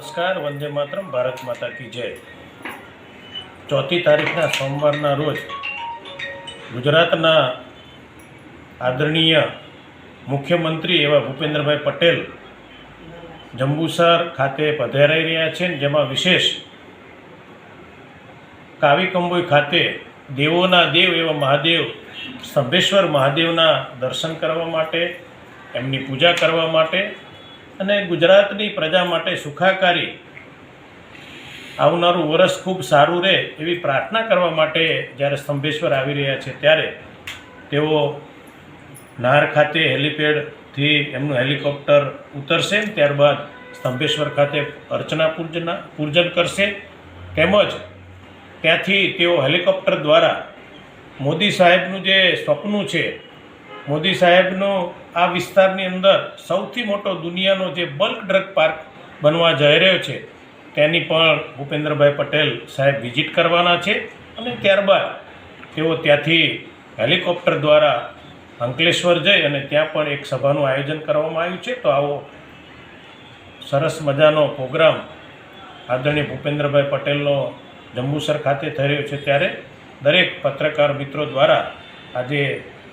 નમસ્કાર, વંદે માતરમ, ભારત માતા કી જય. ચોથી તારીખના સોમવારના રોજ ગુજરાતના આદરણીય મુખ્યમંત્રી એવા ભૂપેન્દ્રભાઈ પટેલ જંબુસર ખાતે પધારાઈ રહ્યા છે જેમાં વિશેષ કાવી કંબોઈ ખાતે દેવોના દેવ એવા મહાદેવ સ્તંભેશ્વર મહાદેવના દર્શન કરવા માટે, એમની પૂજા કરવા માટે અને ગુજરાતની પ્રજા માટે સુખાકારી આવનારું વરસ ખૂબ સારું રહે એવી પ્રાર્થના કરવા માટે જ્યારે સ્તંભેશ્વર આવી રહ્યા છે ત્યારે તેઓ નાર ખાતે હેલિપેડથી એમનું હેલિકોપ્ટર ઉતરશે, ત્યારબાદ સ્તંભેશ્વર ખાતે અર્ચના પૂજના, પૂજન કરશે. તેમજ ત્યાંથી તેઓ હેલિકોપ્ટર દ્વારા મોદી સાહેબનું જે સ્વપ્ન છે મોદી સાહેબનો આ વિસ્તારની અંદર સૌથી મોટો દુનિયાનો જે બલ્ક ડ્રગ પાર્ક બનવા જઈ રહ્યો છે, તેની પણ ભૂપેન્દ્રભાઈ પટેલ સાહેબ વિઝિટ કરવાના છે અને ત્યારબાદ તેઓ ત્યાંથી હેલિકોપ્ટર દ્વારા અંકલેશ્વર જઈ અને ત્યાં પણ એક સભાનું આયોજન કરવામાં આવ્યું છે. તો આવો સરસ મજાનો પ્રોગ્રામ આદરણીય ભૂપેન્દ્રભાઈ પટેલનો જંબુસર ખાતે થઈ રહ્યો છે. ત્યારે દરેક પત્રકાર મિત્રો દ્વારા આજે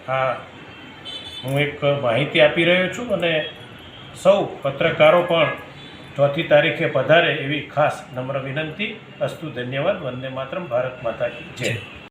આ હું એક માહિતી આપી રહ્યો છું અને સૌ પત્રકારો પણ ચોથી તારીખે પધારે એવી ખાસ નમ્ર વિનંતી. અસ્તુ ધન્યવાદ. વંદે માતરમ. ભારત માતા જય.